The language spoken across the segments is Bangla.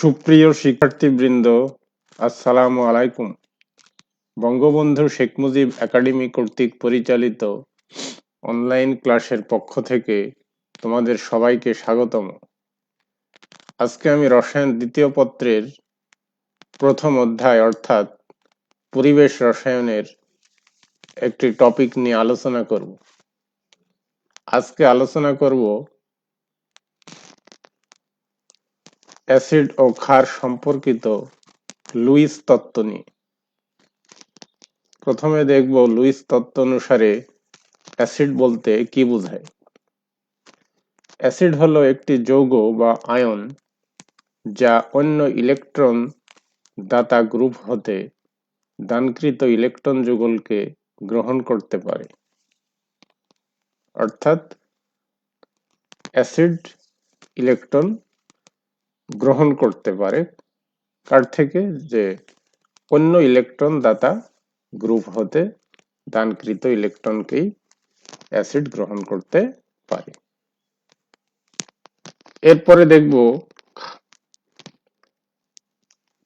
সুপ্রিয় শিক্ষার্থীবৃন্দ, আসসালামু আলাইকুম। বঙ্গবন্ধু শেখ মুজিব একাডেমি কর্তৃক পরিচালিত অনলাইন ক্লাসের পক্ষ থেকে তোমাদের সবাইকে স্বাগতম। আজকে আমি রসায়ন দ্বিতীয় পত্রের প্রথম অধ্যায়, অর্থাৎ পরিবেশ রসায়নের একটি টপিক নিয়ে আলোচনা করব। আজকে আলোচনা করব অ্যাসিড ও ক্ষার সম্পর্কিত লুইস তত্ত্ব নিয়ে। প্রথমে দেখব লুইস তত্ত্ব অনুসারে অ্যাসিড বলতে কি বোঝায়। অ্যাসিড হলো একটি যৌগ বা আয়ন যা অন্য ইলেকট্রন দাতা গ্রুপ হতে দানকৃত ইলেকট্রন যুগলকে গ্রহণ করতে পারে। অর্থাৎ অ্যাসিড ইলেকট্রন গ্রহণ করতে পারে কার থেকে যে অন্য ইলেকট্রন দাতা গ্রুপ হতে দানকৃত ইলেকট্রনকেই অ্যাসিড গ্রহণ করতে পারে। এরপরে দেখব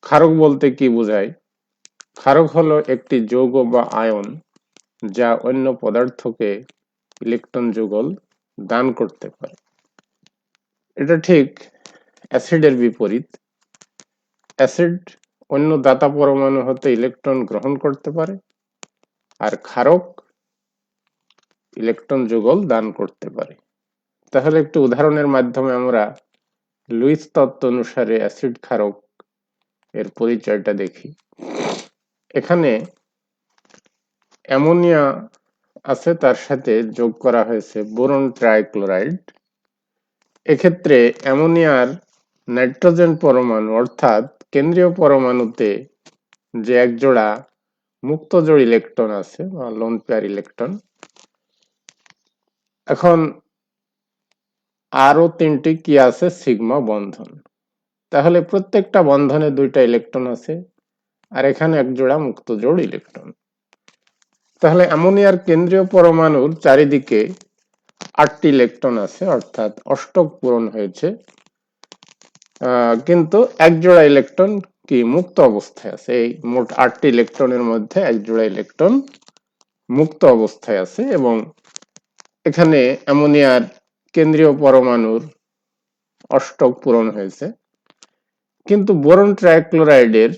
ক্ষারক বলতে কি বোঝায়? ক্ষারক হলো একটি যৌগ বা আয়ন যা অন্য পদার্থকে ইলেকট্রন যুগল দান করতে পারে। এটা ঠিক অ্যাসিডের বিপরীত। অ্যাসিড অন্য দাতা পরমাণু হতে ইলেকট্রন গ্রহণ করতে পারে, আর ক্ষারক ইলেকট্রন যুগল দান করতে পারে। তাহলে একটি উদাহরণের মাধ্যমে আমরা লুইস তত্ত্ব অনুসারে অ্যাসিড ক্ষারক এর পরিচয়টা দেখি। এখানে অ্যামোনিয়া আছে, তার সাথে যোগ করা হয়েছে বোরন ট্রাইক্লোরাইড। এক্ষেত্রে অ্যামোনিয়ার নাইট্রোজেন পরমাণু অর্থাৎ কেন্দ্রীয় পরমাণুতে যে এক জোড়া মুক্ত জোড় ইলেকট্রন আছে লোন পেয়ার ইলেকট্রন, এখন আরও তিনটি কি আছে? সিগমা বন্ধন। তাহলে প্রত্যেকটা বন্ধনে দুইটা ইলেকট্রন আছে আর এখানে এক জোড়া মুক্ত জোড় ইলেকট্রন। তাহলে অ্যামোনিয়ার কেন্দ্রীয় পরমাণুর চারিদিকে আটটি ইলেকট্রন আছে, অর্থাৎ অষ্টক পূরণ হয়েছে। কিন্তু এক জোড়া ইলেকট্রন কি মুক্ত অবস্থায় আছে? এই মোট আটটি ইলেকট্রনের মধ্যে এক জোড়া ইলেকট্রন মুক্ত অবস্থায় আছে এবং এখানে অ্যামোনিয়ার কেন্দ্রীয় পরমাণুর অষ্টক পূরণ হয়েছে। কিন্তু বোরন ট্রাইক্লোরাইডের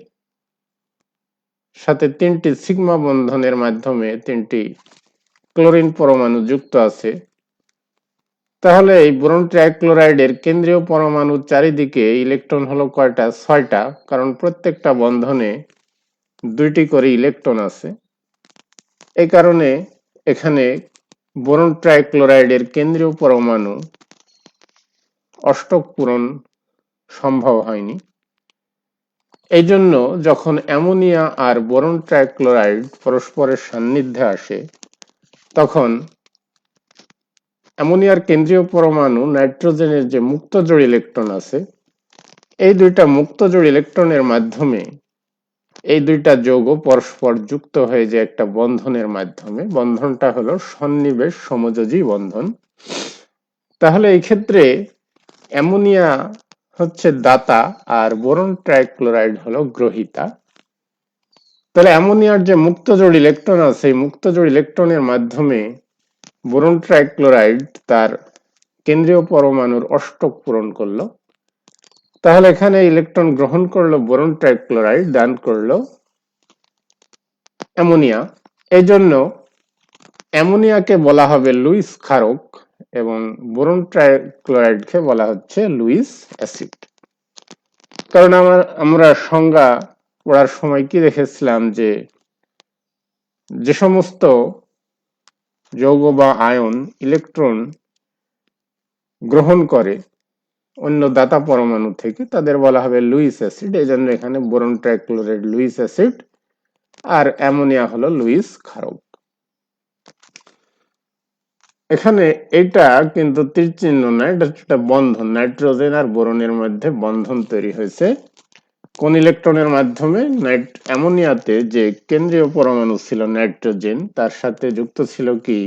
সাথে তিনটি সিগমা বন্ধনের মাধ্যমে তিনটি ক্লোরিন পরমাণু যুক্ত আছে। তাহলে এই বোরন ট্রাইক্লোরাইডের কেন্দ্রীয় পরমাণুর চারিদিকে ইলেকট্রন হলো কয়টা? ছয়টা। কারণ প্রত্যেকটা বন্ধনে দুইটি করে ইলেকট্রন আছে। এই কারণে এখানে বোরন ট্রাইক্লোরাইডের কেন্দ্রীয় পরমাণু অষ্টক পূরণ সম্ভব হয়নি। এই জন্য যখন অ্যামোনিয়া আর বোরন ট্রাইক্লোরাইড পরস্পরের সান্নিধ্যে আসে, তখন অ্যামোনিয়ার কেন্দ্রীয় পরমাণু নাইট্রোজেনের যে মুক্তজোড় ইলেকট্রন আছে, এই দুইটা মুক্তজোড় ইলেকট্রনের মাধ্যমে, এই দুইটা যৌগ পরস্পর যুক্ত হয়ে যে একটা বন্ধনের মাধ্যমে, বন্ধনটা হলো সন্নিবেশ সমযোজী বন্ধন। তাহলে এই ক্ষেত্রে অ্যামোনিয়া হচ্ছে দাতা আর বোরন ট্রাইক্লোরাইড হলো গ্রহিতা। তাহলে অ্যামোনিয়ার যে মুক্তজোড় ইলেকট্রন আছে, এই মুক্তজোড় ইলেকট্রনের মাধ্যমে বোরন ট্রাইক্লোরাইড তার কেন্দ্রীয় পরমাণুর অষ্টক পূরণ করল। তাহলে এখানে ইলেকট্রন গ্রহণ করল বোরন ট্রাইক্লোরাইড দান করল অ্যামোনিয়া। এই জন্য অ্যামোনিয়াকে বলা হবে লুইস ক্ষারক এবং বোরন ট্রাইক্লোরাইডকে বলা হচ্ছে লুইস অ্যাসিড। কারণ আমার, আমরা সংজ্ঞা পড়ার সময় কি দেখেছিলাম যে যে সমস্ত যৌগ বা আয়ন ইলেকট্রন গ্রহণ করে অন্য দাতা পরমাণু থেকে, তাদের বলা হবে লুইস অ্যাসিড। এই জন্য এখানে বোরন ট্রাইক্লোরাইড লুইস অ্যাসিড আর অ্যামোনিয়া হলো লুইস ক্ষারক। এখানে এটা কিন্তু তীর চিহ্ন না এটা একটা বন্ধন, নাইট্রোজেন আর বোরনের মধ্যে বন্ধন তৈরি হয়েছে। কোন ইলেকট্রনের মাধ্যমে অ্যামোনিয়াতে যে কেন্দ্রীয় পরমাণু ছিল নাইট্রোজেন, তার সাথে যুক্ত ছিল কি?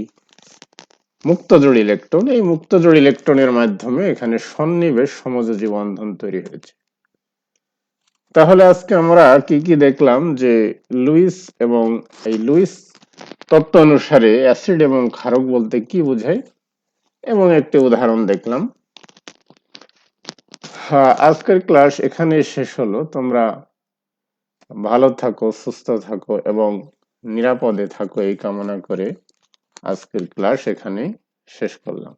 মুক্তজোড় ইলেকট্রন। এই মুক্তজোড় ইলেকট্রনের মাধ্যমে এখানে সন্নিবেশ সমযোজী বন্ধন তৈরি হয়েছে। তাহলে আজকে আমরা কি কি দেখলাম? যে লুইস এবং এই লুইস তত্ত্ব অনুসারে অ্যাসিড এবং ক্ষারক বলতে কি বোঝায়? এবং একটি উদাহরণ দেখলাম। আজকের ক্লাস এখানে শেষ হলো। তোমরা ভালো থাকো, সুস্থ থাকো এবং নিরাপদে থাকো এই কামনা করে আজকের ক্লাস এখানে শেষ করলাম।